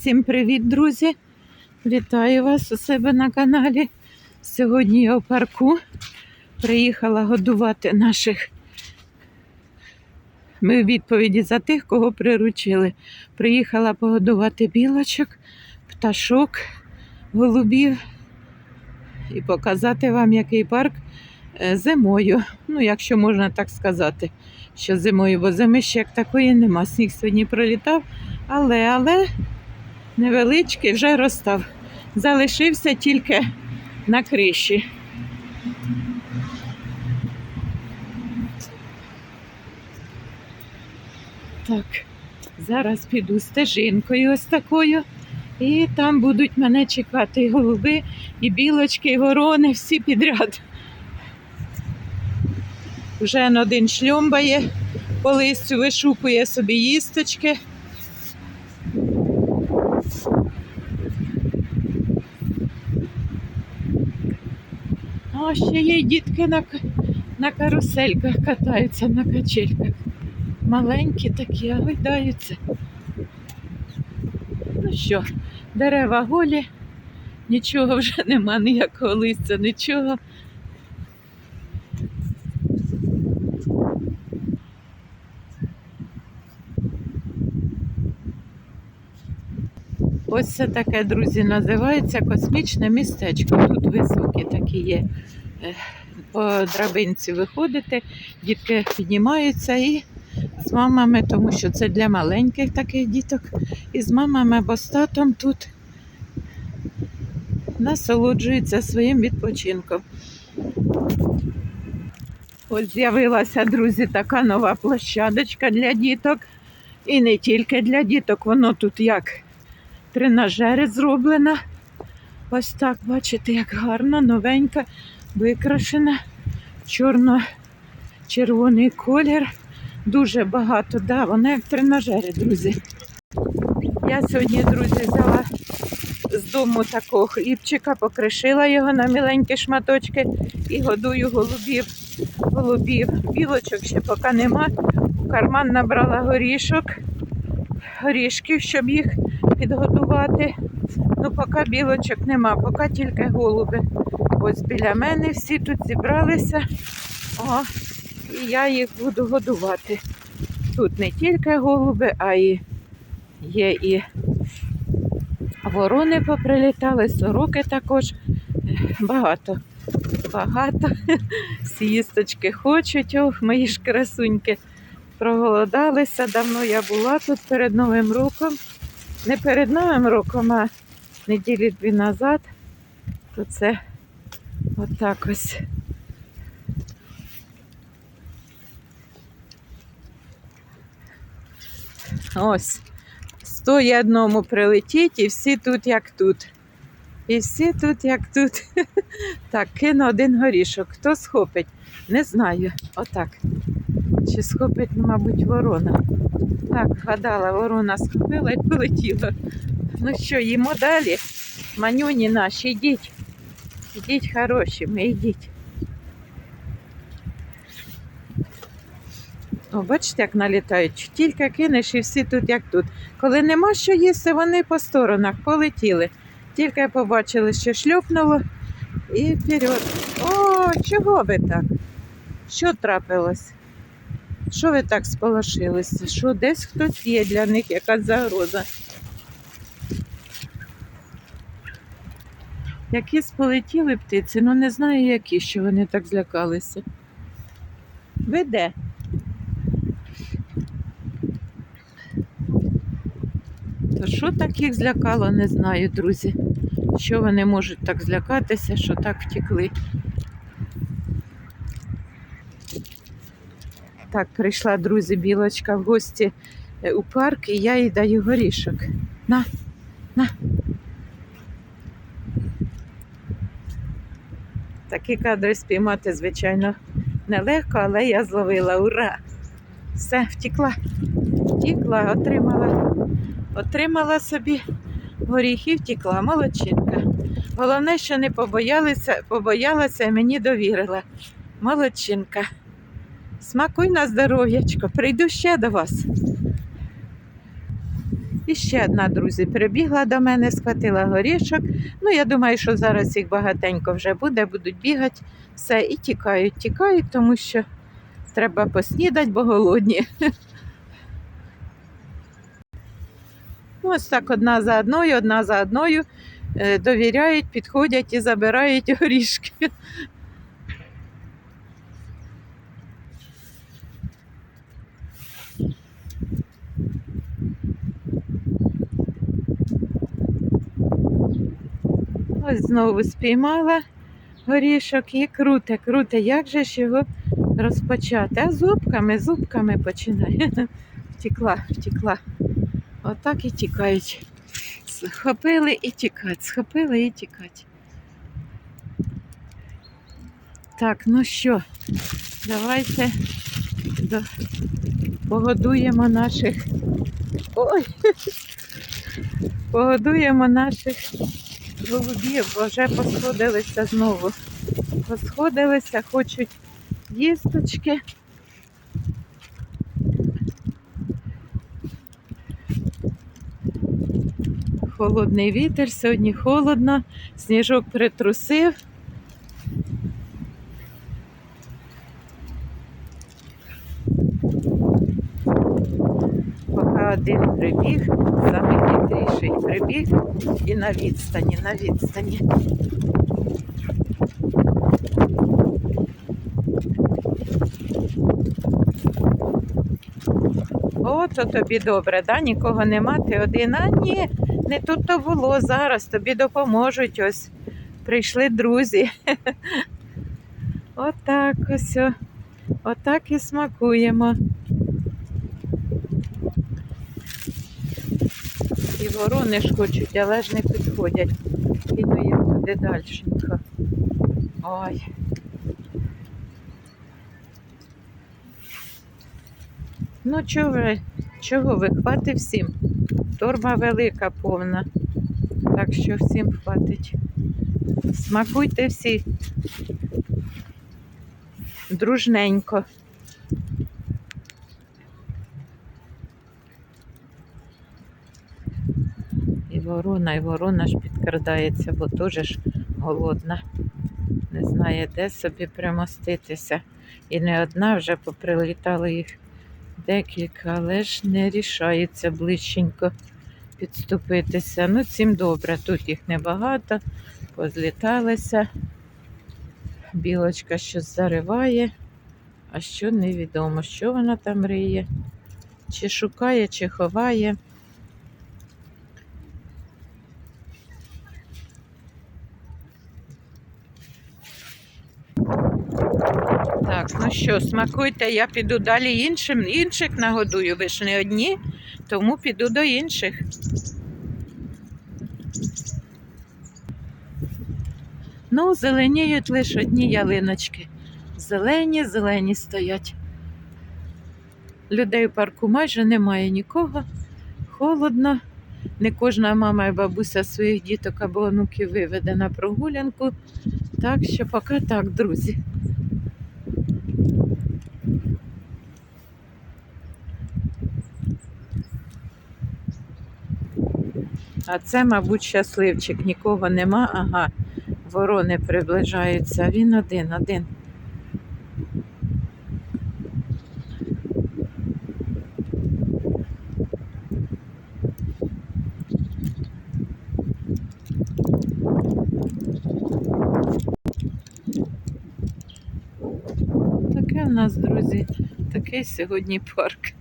Всім привіт, друзі! Вітаю вас у себе на каналі. Сьогодні я у парку приїхала годувати наших. Ми у відповіді за тих, кого приручили. Приїхала погодувати білочок, пташок, голубів і показати вам, який парк е, зимою. Ну, якщо можна так сказати, що зимою, бо зими ще як такої нема. Сніг сьогодні пролітав, але, але невеличкий вже розстав. Залишився тільки на криші. Так, зараз піду стежинкою ось такою. І там будуть мене чекати і голуби, і білочки, і ворони, всі підряд. Вже один шльомбає, по листю вишукує собі їсточки. А ще є дітки на, на карусельках катаються на качельках. Маленькі такі, а гойдаються. Ну що, дерева голі, нічого вже нема, ніякого листя, нічого. Ось це таке, друзі, називається космічне містечко. Тут високі такі є. е, По драбинці виходите, дітки піднімаються і з мамами, тому що це для маленьких таких діток. І з мамами або з татом тут насолоджуються своїм відпочинком. Ось з'явилася, друзі, така нова площадочка для діток. І не тільки для діток, воно тут як тренажери зроблена. Ось так, бачите, як гарно, новенька, викрашена, чорно-червоний колір. Дуже багато, да, вона як тренажери, друзі. Я сьогодні, друзі, взяла з дому такого хлібчика, покришила його на міленькі шматочки і годую голубів. Голубів, білочок ще поки нема. У карман набрала горішок, горішків, щоб їх підготувати. Ну, поки білочок нема, поки тільки голуби. Ось біля мене всі тут зібралися. О, і я їх буду годувати. Тут не тільки голуби, а й є і ворони поприлітали, сороки також. Багато. Багато. Всі їсточки хочуть. Ох, мої ж красуньки проголодалися. Давно я була тут перед Новим роком. Не перед Новим роком, а неділі дві назад. То це отак ось. Ось. Стоє одному прилетіть, і всі тут, як тут. І всі тут, як тут. Так, кину один горішок. Хто схопить? Не знаю. Отак. Чи схопить, мабуть, ворона. Так, гадала, ворона схопила і полетіла. Ну що, їмо далі. Манюні наші, йдіть. Йдіть хороші, ми йдіть. О, бачите, як налітають. Тільки кинеш і всі тут, як тут. Коли нема що їсти, вони по сторонах полетіли. Тільки побачили, що шльопнуло і вперед. О, чого ви так? Що трапилось? Що ви так сполошилися? Що десь хтось є для них, якась загроза? Якісь полетіли птиці, ну не знаю які, що вони так злякалися. Ви де? То що так їх злякало, не знаю, друзі. Що вони можуть так злякатися, що так втекли. Так, прийшла, друзі, білочка в гості е, у парк, і я їй даю горішок. На, на. Такі кадри спіймати, звичайно, нелегко, але я зловила. Ура! Все, втекла. Втекла, отримала. Отримала собі горіхи, втекла, молодчинка. Головне, що не побоялася, побоялася і мені довірила. Молодчинка. Смакуй на здоров'ячко, прийду ще до вас. І ще одна, друзі, прибігла до мене, схватила горішок. Ну, я думаю, що зараз їх багатенько вже буде, будуть бігати, все, і тікають, тікають, тому що треба поснідати, бо голодні. Ось так одна за одною, одна за одною е, довіряють, підходять і забирають горішки. Ось знову спіймала горішок і круте, круте. Як же ж його розпочати? А зубками, зубками починає. Втекла, втекла. Отак і тікають. Схопили і тікать, схопили і тікать. Так, ну що, давайте до... погодуємо наших. Ой! Погодуємо наших голубів, вже посходилися знову. Посходилися, хочуть їсточки. Холодний вітер, сьогодні холодно, сніжок притрусив. Один прибіг, самий хитріший прибіг і на відстані, на відстані. Ото тобі добре, да? нікого нема, ти один. А ні, не тут то було зараз, тобі допоможуть ось. Прийшли друзі. Отак ось. Отак і смакуємо. Ворони ж але ж не підходять. Кину їх туди дальшенько. Ой. Ну чого ви, чого ви, хватить всім. Торба велика, повна. Так що всім хватить. Смакуйте всі. Дружненько. Ворона, і ворона ж підкрадається, бо теж ж голодна. Не знає, де собі примоститися. І не одна вже поприлітали їх декілька, але ж не рішається ближченько підступитися. Ну, цим добре, тут їх небагато, позліталися. Білочка щось зариває, а що невідомо, що вона там риє, чи шукає, чи ховає. Так, ну що, смакуйте, я піду далі іншим, інших нагодую. Ви ж не одні, тому піду до інших. Ну, зеленіють лише одні ялиночки. Зелені, зелені стоять. Людей в парку майже немає нікого. Холодно. Не кожна мама і бабуся своїх діток або онуків виведе на прогулянку. Так що поки так, друзі. А це, мабуть, щасливчик, нікого нема. Ага, ворони приближаються. Він один, один. Таке у нас, друзі, такий сьогодні парк.